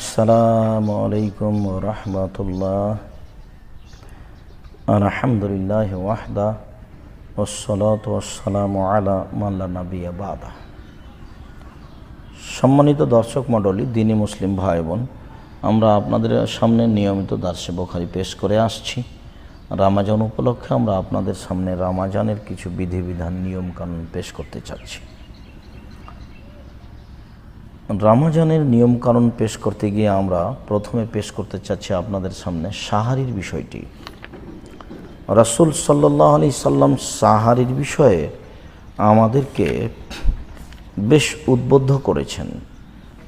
আসসালামু আলাইকুম রহমতুল্লাহ আলহামদুলিল্লাহ ওয়াহদা ওসলাত ওসালাম আলা মাল্লা নবী সম্মানিত দর্শক মণ্ডলী, দিনী মুসলিম ভাই বোন, আমরা আপনাদের সামনে নিয়মিত দার্সে বোখারি পেশ করে আসছি। রামাজান উপলক্ষে আমরা আপনাদের সামনে রামাজানের কিছু বিধিবিধান, নিয়মকানুন পেশ করতে চাচ্ছি। রামাজানের নিয়মকানুন পেশ করতে গিয়ে আমরা প্রথমে পেশ করতে চাচ্ছি আপনাদের সামনে সাহারির বিষয়টি। রাসুল সাল্লাহ আলি সাল্লাম সাহারির বিষয়ে আমাদেরকে বেশ উদ্বুদ্ধ করেছেন।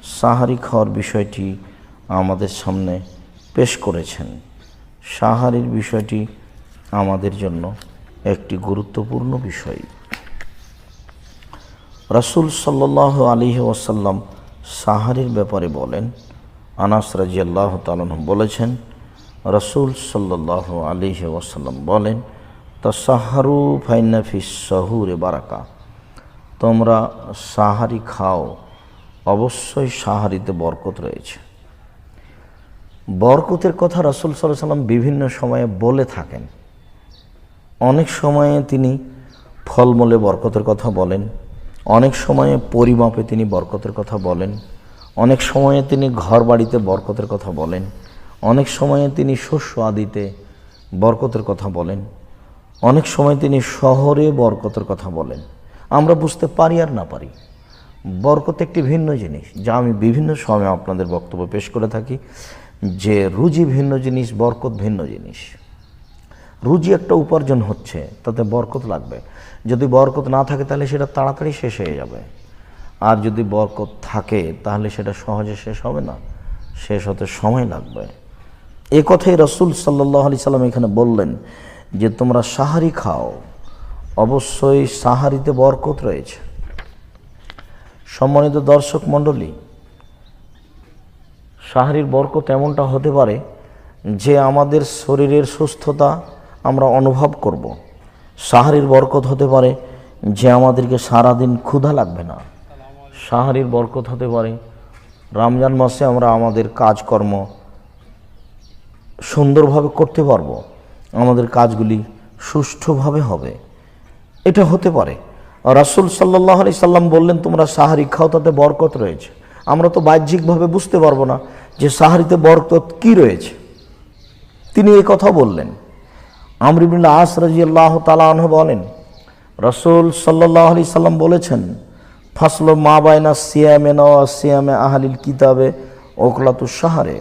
সাহারি খাওয়ার বিষয়টি আমাদের সামনে পেশ করেছেন। সাহারির বিষয়টি আমাদের জন্য একটি গুরুত্বপূর্ণ বিষয়। রাসুল সাল্লাহ আলী ওয়াসাল্লাম সাহারির ব্যাপারে বলেন, আনাস রাজিয়াল্লাহ তালন বলেছেন, রসুল সাল্লাহ আলী ওয়াসাল্লাম বলেন তা সাহারু ফাইনাফি সাহুরে বারাকা। তোমরা সাহারি খাও, অবশ্যই সাহারিতে বরকত রয়েছে। বরকতের কথা রসুল সাল্লাহ সাল্লাম বিভিন্ন সময়ে বলে থাকেন। অনেক সময়ে তিনি ফলমূলে বরকতের কথা বলেন। অনেক সময়ে পরিমাপে তিনি বরকতের কথা বলেন, অনেক সময়ে তিনি ঘর বাড়িতে বরকতের কথা বলেন, অনেক সময়ে তিনি শস্য আদিতে বরকতের কথা বলেন, অনেক সময় তিনি শহরে বরকতের কথা বলেন। আমরা বুঝতে পারি আর না পারি। বরকত একটি ভিন্ন জিনিস, যা আমি বিভিন্ন সময় আপনাদের বক্তব্য পেশ করে থাকি, যে রুজি ভিন্ন জিনিস, বরকত ভিন্ন জিনিস। রুজি একটা উপার্জন হচ্ছে, তাতে বরকত লাগবে। যদি বরকত না থাকে, তাহলে সেটা তাড়াতাড়ি শেষ হয়ে যাবে। আর যদি বরকত থাকে, তাহলে সেটা সহজে শেষ হবে না। শেষ হতে সময় লাগবে। এ কথাই রসুল সাল্লাহ আলি সাল্লাম এখানে বললেন যে, তোমরা সাহারি খাও। অবশ্যই সাহারিতে বরকত রয়েছে। সম্মানিত দর্শক মণ্ডলী, সাহারির বরকত এমনটা হতে পারে যে, আমাদের শরীরের সুস্থতা আমরা অনুভব করব। সাহারির বরকত হতে পারে যে আমাদেরকে সারাদিন ক্ষুধা লাগবে না। সাহারির বরকত হতে পারে রমজান মাসে আমরা আমাদের কাজকর্ম সুন্দরভাবে করতে পারব। আমাদের কাজগুলি সুষ্ঠুভাবে হবে। এটা হতে পারে। রাসুল সাল্লাহ আলি সাল্লাম বললেন, তোমরা সাহারি খাও, তাতে বরকত রয়েছে। আমরা তো বাহ্যিকভাবে বুঝতে পারব না যে সাহারিতে বরকত কি রয়েছে। তিনি এই কথা বললেন। আমরিবুল্লাহ আস রাজি আল্লাহ তালাহ বলেন, রসুল সাল্লাহ আলি সাল্লাম বলেছেন, ফাসল মা বায়না সিয়ামে নওয়া সিয়ামে আহালিল কিতাবে ওকলাতু সাহারে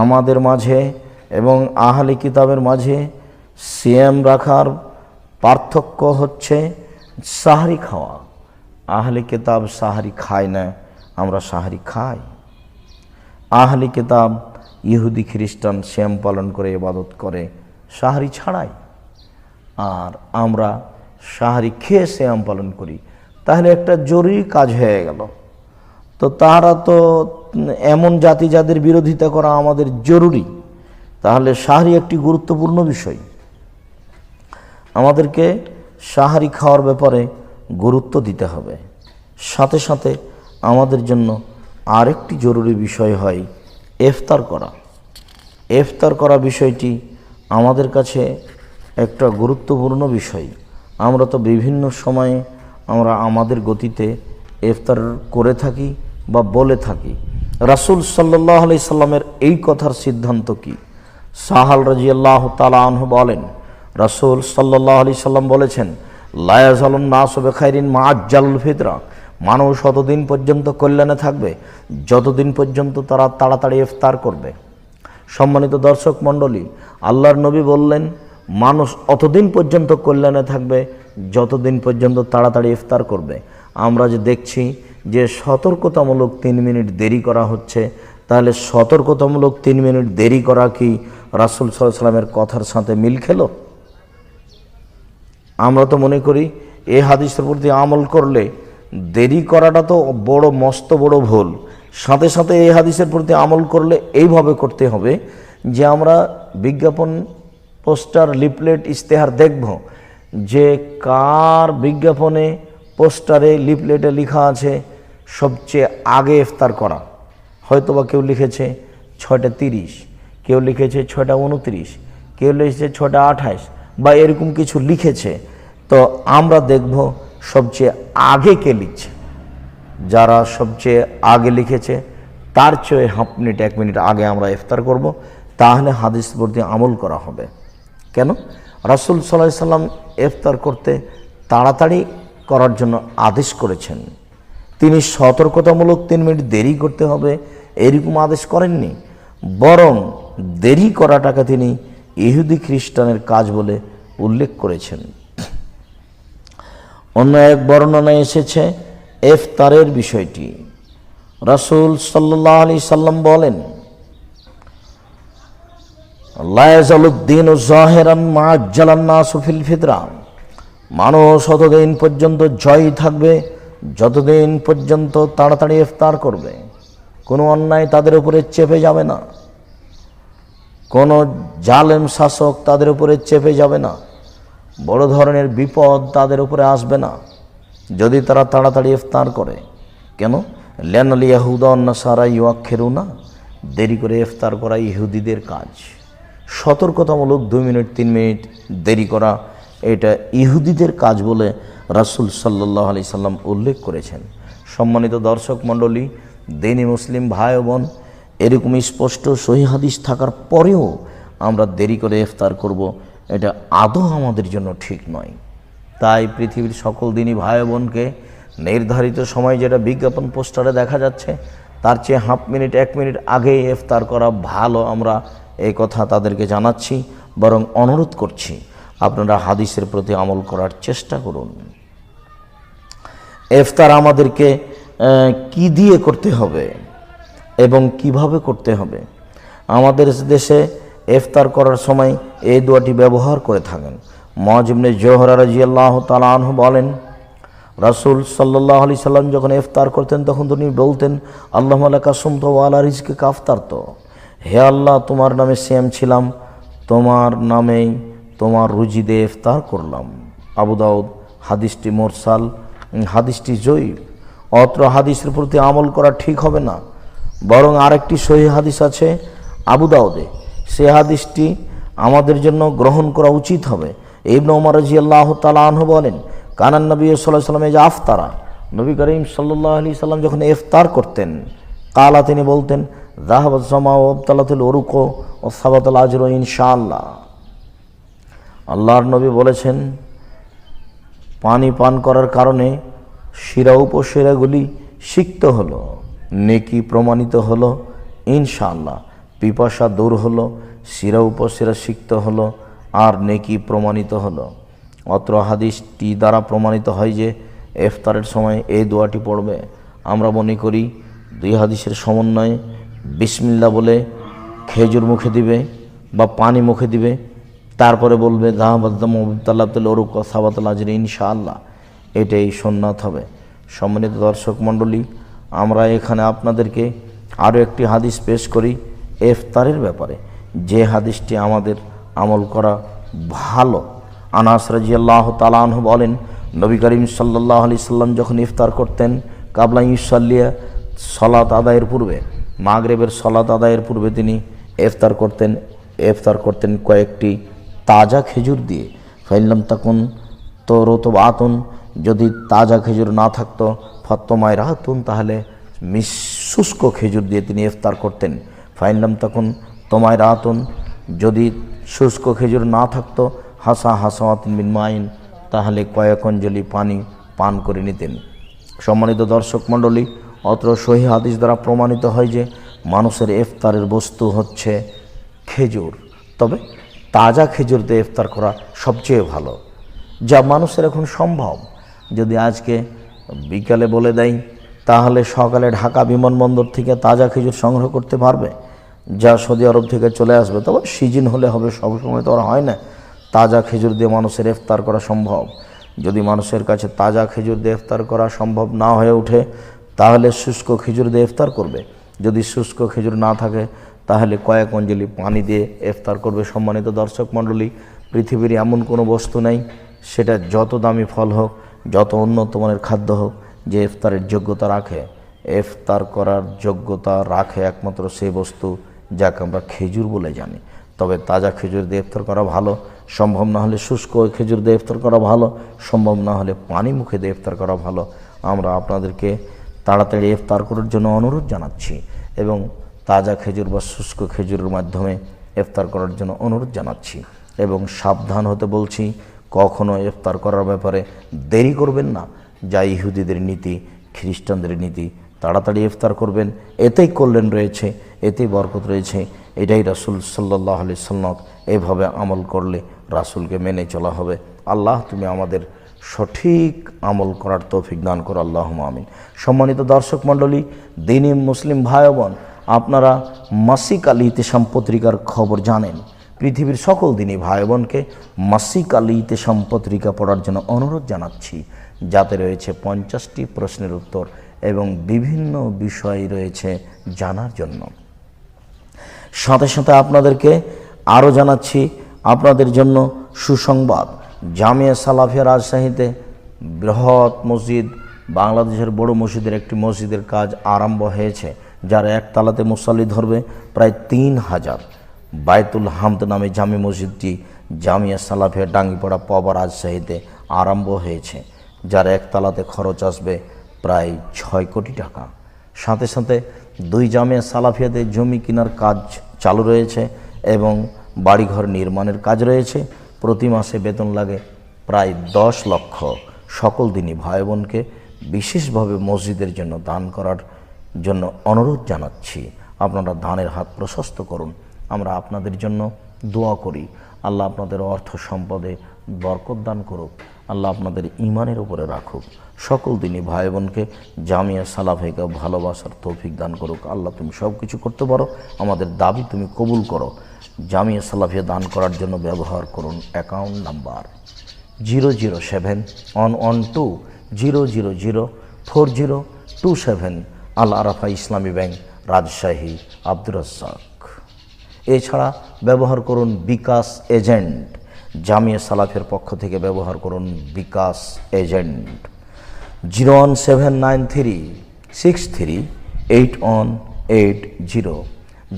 আমাদের মাঝে এবং আহালি কিতাবের মাঝে সিয়াম রাখার পার্থক্য হচ্ছে সাহারি খাওয়া। আহলি কিতাব সাহারি খায় না, আমরা সাহারি খাই। আহলি কিতাব ইহুদি খ্রিস্টান শ্যাম পালন করে, ইবাদত করে। সাহারি ছাড়াই। আর আমরা সাহারি খেয়ে শ্যাম পালন করি। তাহলে একটা জরুরি কাজ হয়ে গেল। তো তারা তো এমন জাতি যাদের বিরোধিতা করা আমাদের জরুরি, তাহলে সাহারি একটি গুরুত্বপূর্ণ বিষয়। আমাদেরকে সাহারি খাওয়ার ব্যাপারে গুরুত্ব দিতে হবে। সাথে সাথে আমাদের জন্য আরেকটি জরুরি বিষয় হয় এফতার করা। এফতার করা বিষয়টি আমাদের কাছে একটা গুরুত্বপূর্ণ বিষয়। আমরা তো বিভিন্ন সময়ে আমরা আমাদের গতিতে ইফতার করে থাকি বা বলে থাকি। রাসুল সাল্লাহ আলি সাল্লামের এই কথার সিদ্ধান্ত কি? সাহাল রাজি আল্লাহ তালাহ বলেন, রাসুল সাল্লাহ আলি সাল্লাম বলেছেন লায়াজালুন নাসবে খাইরিন মা আজ্জালুল ফিতরা। মানুষ অতদিন পর্যন্ত কল্যাণে থাকবে, যতদিন পর্যন্ত তারা তাড়াতাড়ি ইফতার করবে। সম্মানিত দর্শক মণ্ডলী আল্লাহর নবী বললেন, মানুষ অতদিন পর্যন্ত কল্যাণে থাকবে, যতদিন পর্যন্ত তাড়াতাড়ি ইফতার করবে। আমরা যে দেখছি যে সতর্কতামূলক তিন মিনিট দেরি করা হচ্ছে, তাহলে সতর্কতামূলক তিন মিনিট দেরি করা কি রাসুল সাল্লামের কথার সাথে মিল খেলো? আমরা তো মনে করি, এ হাদিসের প্রতি আমল করলে দেরি করাটা তো বড় মস্ত বড় ভুল। সাথে সাথে এই হাদিসের প্রতি আমল করলে এইভাবে করতে হবে যে আমরা বিজ্ঞাপন পোস্টার লিপলেট ইশতেহার দেখব, যে কার বিজ্ঞাপনে পোস্টারে লিপলেটে লেখা আছে, সবচেয়ে আগে ইফতার করা। হয়তোবা কেউ লিখেছে ছয়টা তিরিশ, কেউ লিখেছে ছয়টা উনত্রিশ, কেউ লিখেছে ছয়টা আঠাশ, বা এরকম কিছু লিখেছে, তো আমরা দেখব সবচেয়ে আগে কে লিখছে। যারা সবচেয়ে আগে লিখেছে, তার চেয়ে হাফ মিনিট, এক মিনিট আগে আমরা ইফতার করব। তাহলে হাদিস প্রতি আমল করা হবে। কেন? রাসুল সাল্লাহ সাল্লাম ইফতার করতে তাড়াতাড়ি করার জন্য আদেশ করেছেন। তিনি সতর্কতামূলক তিন মিনিট দেরি করতে হবে, এরকম আদেশ করেননি। বরং দেরি করাটাকে তিনি ইহুদি খ্রিস্টানের কাজ বলে উল্লেখ করেছেন। অন্য এক বর্ণনায় এসেছে এফতারের বিষয়টি। রাসূল সাল্লাহ আলি সাল্লাম বলেন সুফিল ফিতরা। মানুষ ততদিন পর্যন্ত জয় থাকবে, যতদিন পর্যন্ত তাড়াতাড়ি ইফতার করবে। কোনো অন্যায় তাদের উপরে চেপে যাবে না। কোনো জালেম শাসক তাদের উপরে চেপে যাবে না। বড় ধরনের বিপদ তাদের উপরে আসবে না, যদি তারা তাড়াতাড়ি ইফতার করে। কেন? লেনাল ইয়াহুদা সারা ইউয়াক্ষেরু না দেরি করে ইফতার করা ইহুদিদের কাজ। সতর্কতামূলক দুই মিনিট, তিন মিনিট দেরি করা, এটা ইহুদিদের কাজ বলে রাসূল সাল্লাহ আলি সাল্লাম উল্লেখ করেছেন। সম্মানিত দর্শক মণ্ডলী, দেনী মুসলিম ভাই বোন, এরকম স্পষ্ট সহি হাদিস থাকার পরেও আমরা দেরি করে ইফতার করব, এটা আদৌ আমাদের জন্য ঠিক নয়। তাই পৃথিবীর সকল দিনই ভাই বোনকে নির্ধারিত সময় যেটা বিজ্ঞাপন পোস্টারে দেখা যাচ্ছে, তার চেয়ে হাফ মিনিট, এক মিনিট আগে ইফতার করা ভালো আমরা এই কথা তাদেরকে জানাচ্ছি, বরং অনুরোধ করছি, আপনারা হাদিসের প্রতি আমল করার চেষ্টা করুন। ইফতার আমাদেরকে কি দিয়ে করতে হবে এবং কীভাবে করতে হবে? আমাদের দেশে ইফতার করার সময় এই দোয়াটি ব্যবহার করে থাকেন। মজিবনে জোহরা রাজিয়াল্লাহ তালাহ বলেন, রাসূল সাল্লাহ আলি সাল্লাম যখন ইফতার করতেন, তখন তিনি বলতেন আল্লাহ কাসুম তো আলা রিজকে কাফতার তো হে আল্লাহ, তোমার নামে শ্যাম ছিলাম, তোমার নামেই তোমার রুজি দিয়ে ইফতার করলাম। আবু দাউদ, হাদিসটি মোরসাল হাদিসটি জয়ীব অত্র হাদিসের প্রতি আমল করা ঠিক হবে না। বরং আরেকটি সহি হাদিস আছে আবু দাউদে। সে হাদিসটি আমাদের জন্য গ্রহণ করা উচিত হবে। ইবন ওমর রাজি আল্লাহ তালাহ বলেন কানান নবী সাল্লাহ সাল্লামে যে আফতারা। নবী করিম সাল্লাহ আলি সাল্লাম যখন ইফতার করতেন, কালা তিনি বলতেন ইনশাআল্লাহ। আল্লাহর নবী বলেছেন, পানি পান করার কারণে শিরা উপশিরাগুলি সিক্ত হলো, নেকি প্রমাণিত হলো, ইনশাআল্লাহ। পিপাসা দূর হলো শিরা উপশিরা সিক্ত হলো, আর নেকি প্রমাণিত হলো। অত্র হাদিসটি দ্বারা প্রমাণিত হয় যে, ইফতারের সময় এই দোয়াটি পড়বে। আমরা মনে করি, দুই হাদিসের সমন্বয়ে বিসমিল্লা বলে খেজুর মুখে দিবে বা পানি মুখে দিবে, তারপরে বলবে জাহাবাদ্দামতাল্লাবতুল ওরুক সাবাতুল আজরি ইনশাআল্লাহ। এটাই সোননাথ হবে। সম্মানিত দর্শক মণ্ডলী, আমরা এখানে আপনাদেরকে আরও একটি হাদিস পেশ করি ইফতারের ব্যাপারে। যে হাদিসটি আমাদের আমল করা ভালো। আনাস রাজিয়াল্লাহ তালাহ বলেন, নবী করিম সাল্লাহ আলি সাল্লাম যখন ইফতার করতেন কাবলা ইসাল্লিয়া সলাত আদায়ের পূর্বে মাগরেবের সলাত আদায়ের পূর্বে তিনি ইফতার করতেন ইফতার করতেন কয়েকটি তাজা খেজুর দিয়ে। ফাইলাম তখন তো রতব আতুন যদি তাজা খেজুর না থাকতো, ফত্তমায় রাহাতুন, তাহলে শুষ্ক খেজুর দিয়ে তিনি ইফতার করতেন। ফাইনলাম তখন তোমায় রাতুন যদি শুষ্ক খেজুর না থাকতো, হাসা হাসাওয়াতিন বিন মাইন, তাহলে কয়েক অঞ্জলি পানি পান করে নিতেন। সম্মানিত দর্শক মণ্ডলী অত্র সহি হাদিস দ্বারা প্রমাণিত হয় যে মানুষের ইফতারের বস্তু হচ্ছে খেজুর। তবে তাজা খেজুর দিয়ে ইফতার করা সবচেয়ে ভালো, যা মানুষের এখন সম্ভব। যদি আজকে বিকালে বলে দেয় তাহলে সকালে ঢাকা বিমানবন্দর থেকে তাজা খেজুর সংগ্রহ করতে পারবে, যা সৌদি আরব থেকে চলে আসবে। তবে সিজন হলে হবে সবসময় তো আর হয় না। তাজা খেজুর দিয়ে মানুষের ইফতার করা সম্ভব। যদি মানুষের কাছে তাজা খেজুর দিয়ে ইফতার করা সম্ভব না হয়ে ওঠে তাহলে শুষ্ক খেজুর দিয়ে ইফতার করবে। যদি শুষ্ক খেজুর না থাকে, তাহলে কয়েক অঞ্জলি পানি দিয়ে ইফতার করবে। সম্মানিত দর্শক মণ্ডলী, পৃথিবীর এমন কোনো বস্তু নেই, সেটা যত দামি ফল হোক, যত উন্নত মানের খাদ্য হোক, যে ইফতারের যোগ্যতা রাখে। ইফতার করার যোগ্যতা রাখে একমাত্র সেই বস্তু যাকে আমরা খেজুর বলে জানি। তবে তাজা খেজুর দিয়ে ইফতার করা ভালো, সম্ভব না হলে শুষ্ক খেজুর দিয়ে ইফতার করা ভালো, সম্ভব না হলে পানি মুখে দিয়ে ইফতার করা ভালো। আমরা আপনাদেরকে তাড়াতাড়ি ইফতার করার জন্য অনুরোধ জানাচ্ছি এবং তাজা খেজুর বা শুষ্ক খেজুরের মাধ্যমে ইফতার করার জন্য অনুরোধ জানাচ্ছি এবং সাবধান হতে বলছি, কখনো ইফতার করার ব্যাপারে দেরি করবেন না। যা ইহুদিদের নীতি, খ্রিস্টানদের নীতি, তাড়াতাড়ি ইফতার করবেন। এতেই কল্যাণ রয়েছে, এতেই বরকত রয়েছে। এটাই রাসুল সাল্লাহ আলি সাল্লাম এভাবে আমল করলে রাসুলকে মেনে চলা হবে। আল্লাহ, তুমি আমাদের সঠিক আমল করার তৌফিক দান করো আল্লাহ আমিন। সম্মানিত দর্শক মণ্ডলী, দিনী মুসলিম ভাই বোন আপনারা মাসিক আলী ইতেসাম পত্রিকার খবর জানেন। পৃথিবীর সকল দিনই ভাই বোনকে মাসিক আলী ইতেসাম পত্রিকা পড়ার জন্য অনুরোধ জানাচ্ছি। যাতে রয়েছে পঞ্চাশটি প্রশ্নের উত্তর এবং বিভিন্ন বিষয় রয়েছে জানার জন্য। সাথে সাথে আপনাদেরকে আরও জানাচ্ছি, আপনাদের জন্য সুসংবাদ। জামিয়া সালাফিয়া রাজশাহীতে বৃহৎ মসজিদ, বাংলাদেশের বড় মসজিদের একটি মসজিদের কাজ আরম্ভ হয়েছে, যার একতলাতে মুসাল্লি ধরবে প্রায় তিন হাজার। বায়তুল হামদ নামে জামি মসজিদটি জামিয়া সালাফিয়া ডাঙ্গিপাড়া পবা রাজশাহীতে আরম্ভ হয়েছে, যার একতলাতে খরচ আসবে প্রায় ছয় কোটি টাকা। সাথে সাথে দুই জামিয়া সালাফিয়াতে জমি কেনার কাজ চালু রয়েছে এবং বাড়িঘর নির্মাণের কাজ রয়েছে। প্রতি মাসে বেতন লাগে প্রায় দশ লক্ষ। সকল দিনই ভাই বোনকে বিশেষভাবে মসজিদের জন্য দান করার জন্য অনুরোধ জানাচ্ছি। আপনারা দানের হাত প্রশস্ত করুন। আমরা আপনাদের জন্য দোয়া করি। আল্লাহ আপনাদের অর্থ সম্পদে বরকত দান করুক। আল্লাহ আপনাদের ইমানের উপরে রাখুক। সকল দিনই ভাই বোনকে জামিয়া সালাফেকে ভালোবাসার তৌফিক দান করুক। আল্লাহ তুমি সব কিছু করতে পারো। আমাদের দাবি তুমি কবুল করো। জামিয়া সালাফিয়া দান করার জন্য ব্যবহার করুন account number zero zero seven one one two zero zero zero four zero two seven Al Arafa Islami bank, Rajshahi, Abdur Razzak. এছাড়া ব্যবহার করুন বিকাশ এজেন্ট। জামিয়া সালাফের পক্ষ থেকে ব্যবহার করুন bKash agent. Zero one seven nine three six three eight one eight zero.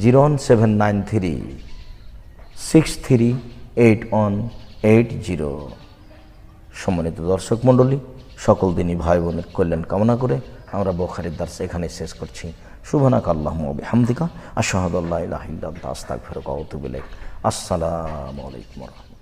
Zero one seven nine three six three eight one eight zero সম্মানিত দর্শক মণ্ডলী, সকল দিনই ভাই বোনের কল্যাণ কামনা করে আমরা বোখারির দার্স এখানে শেষ করছি। শুভনাক আল্লাহ হামদিকা আশাহাদ আল্লাহ ওয়া আতুবু ইলাইক। আসসালামু আলাইকুম রাহমাতুল্লাহ।